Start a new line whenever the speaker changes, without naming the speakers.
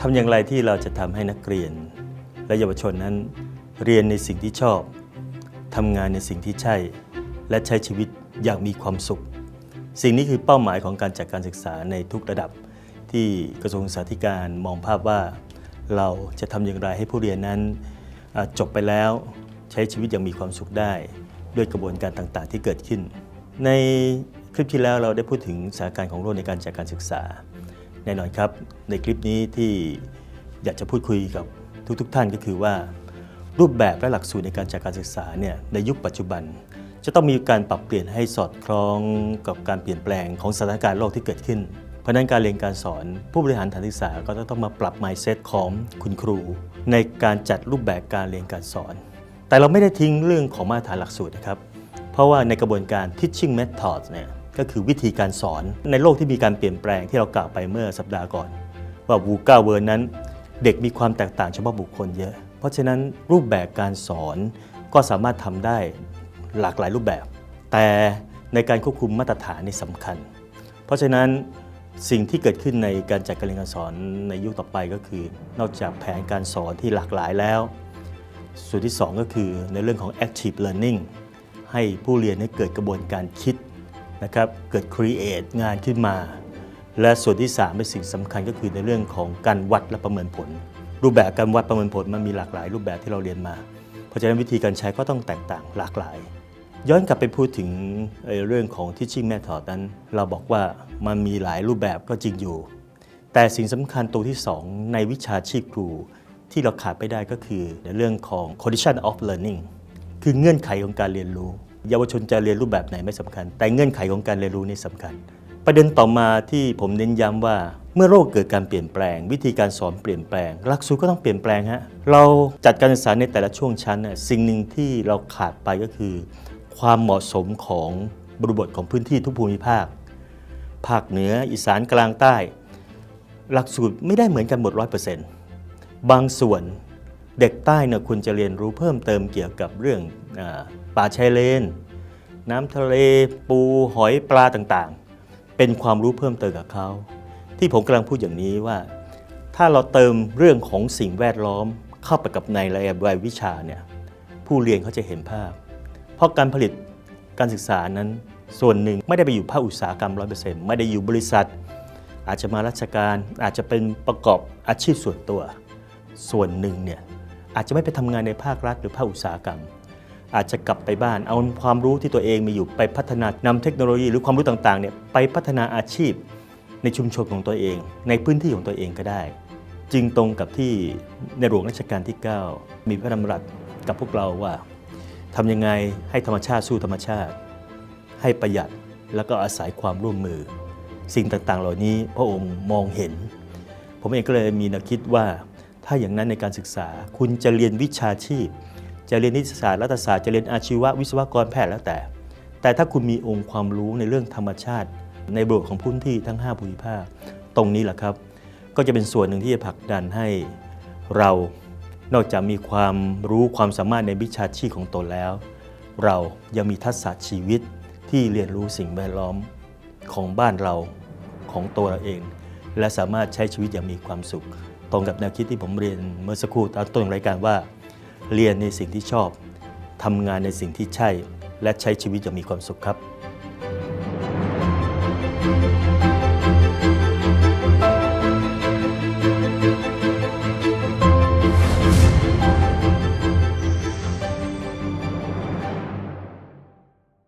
ทำอย่างไรที่เราจะทำให้นักเรียน และเยาวชนนั้น เรียนในสิ่งที่ชอบทำงานในสิ่งที่ใช่ และใช้ชีวิตอย่างมีความสุข สิ่งนี้คือเป้าหมายของการจัดการศึกษาในทุกระดับ ที่กระทรวงศึกษาธิการมองภาพว่า เราจะทำอย่างไรให้ผู้เรียนนั้นจบไปแล้วใช้ชีวิตอย่างมีความสุขได้ ด้วยกระบวนการต่างๆ ที่เกิดขึ้น ในคลิปที่แล้วเราได้พูดถึงสถานการณ์ของโลกในการจัดการศึกษา แน่นอนครับ ในคลิปนี้ที่อยากจะพูดคุยกับทุกๆทท่านก็คือว่า รูปแบบและหลักสูตรในการจัดการศึกษาเนี่ยในยุคปัจจุบัน จะต้องมีการปรับเปลี่ยนให้สอดคล้องกับการเปลี่ยนแปลงของสถานการณ์โลกที่เกิดขึ้น เพราะนั้นการเรียนการสอนผู้บริหารฐานศึกษาก็จะต้องมาปรับ mindset ของคุณครู ในการจัดรูปแบบการเรียนการสอน แต่เราไม่ได้ทิ้งเรื่องของมาตรฐานหลักสูตรนะครับ เพราะว่าในกระบวนการ teaching method เนี่ย ก็คือวิธีการสอนในโลกที่มีการเปลี่ยนแปลงที่เรากล่าวไปเมื่อสัปดาห์ก่อน ว่าวูก้าเวิร์นั้น เด็กมีความแตกต่างเฉพาะบุคคลเยอะ เพราะฉะนั้นรูปแบบการสอนก็สามารถทำได้หลากหลายรูปแบบ แต่ในการควบคุมมาตรฐานนี่สำคัญ เพราะฉะนั้นสิ่งที่เกิดขึ้นในการจัดการเรียนการสอนในยุคต่อไปก็คือ นอกจากแผนการสอนที่หลากหลายแล้ว ส่วนที่ 2 ก็คือในเรื่องของ active learning ให้ผู้เรียนให้เกิดกระบวนการคิด นะครับเกิด create งานขึ้นมา และส่วนที่ 3 เป็นสิ่งสำคัญก็คือในเรื่องของการวัดและประเมินผล รูปแบบการวัดประเมินผลมันมีหลากหลาย รูปแบบที่เราเรียนมา เพราะฉะนั้นวิธีการใช้ก็ต้องแตกต่างหลากหลาย ย้อนกลับไปพูดถึงเรื่องของ teaching method นั้น เราบอกว่ามันมีหลายรูปแบบก็จริงอยู่ แต่สิ่งสำคัญตัวที่ 2 ในวิชาชีพครู ที่เราขาดไม่ได้ก็คือในเรื่องของ condition of learning คือเงื่อนไขของการเรียนรู้ เยาวชนจะเรียนรูปแบบไหนไม่สำคัญ แต่เงื่อนไขของการเรียนรู้นี่สำคัญ ประเด็นต่อมาที่ผมเน้นย้ำว่า เมื่อโลกเกิดการเปลี่ยนแปลง วิธีการสอนเปลี่ยนแปลงหลักสูตรก็ต้องเปลี่ยนแปลงฮะเราจัดการศึกษาในแต่ละช่วงชั้นน่ะสิ่งหนึ่งที่เราขาดไปก็คือ ความเหมาะสมของบริบทของพื้นที่ทุกภูมิภาค ภาคเหนืออีสานกลางใต้ หลักสูตรไม่ได้เหมือนกันหมดร้อยเปอร์เซ็นต์บางส่วน เด็กใต้เนี่ยคุณจะเรียนรู้เพิ่มเติมเกี่ยวกับเรื่องอป่าชายเลน น้ำทะเลปูหอยปลาต่างๆ เป็นความรู้เพิ่มเติมกับเขาที่ผมกำลังพูดอย่างนี้ว่า ถ้าเราเติมเรื่องของสิ่งแวดล้อมเข้าไปกับในรายรายวิชาเนี่ยผู้เรียนเขาจะเห็นภาพ เพราะการผลิตการศึกษานั้นส่วนหนึ่งไม่ได้ไปอยู่ภาคอุตสาหกรรม100%ไม่ได้อยู่บริษัท อาจจะมาราชการอาจจะเป็นประกอบอาชีพส่วนตัว ส่วนหนึ่งเนี่ย อาจจะไม่ไปทำงานในภาครัฐหรือภาคอุตสาหกรรม อาจจะกลับไปบ้าน เอาความรู้ที่ตัวเองมีอยู่ไปพัฒนานำเทคโนโลยี หรือความรู้ต่างๆเนี่ยไปพัฒนาอาชีพในชุมชนของตัวเอง ในพื้นที่ของตัวเองก็ได้ จึงตรงกับที่ในหลวงรัชกาลที่ 9 มีพระดำรัสกับพวกเราว่าทำยังไงให้ธรรมชาติสู้ธรรมชาติ ให้ประหยัดแล้วก็อาศัยความร่วมมือ สิ่งต่างๆ เหล่านี้พระองค์มองเห็น ผมเองก็เลยมีแนวคิดว่า ถ้าอย่างนั้นในการศึกษา คุณจะเรียนวิชาชีพ จะเรียนนิติศาสตร์รัฐศาสตร์จะเรียนอาชีวะวิศวกรแพทย์แล้วแต่ แต่ถ้าคุณมีองค์ความรู้ในเรื่องธรรมชาติ ในบทของพื้นที่ทั้ง 5 ภูมิภาค ตรงนี้แหละครับ ก็จะเป็นส่วนหนึ่งที่จะผลักดันให้เรานอกจากมีความรู้ความสามารถในวิชาชีพของตนแล้ว เรายังมีทักษะชีวิตที่เรียนรู้สิ่งแวดล้อมของบ้านเราของตัวเราเอง และสามารถใช้ชีวิตอย่างมีความสุข ตรงกับแนวคิดที่ผมเรียนเมื่อสักครู่ตอนต้นรายการว่า เรียนในสิ่งที่ชอบทำงานในสิ่งที่ใช่ และใช้ชีวิตอย่างมีความสุขครับ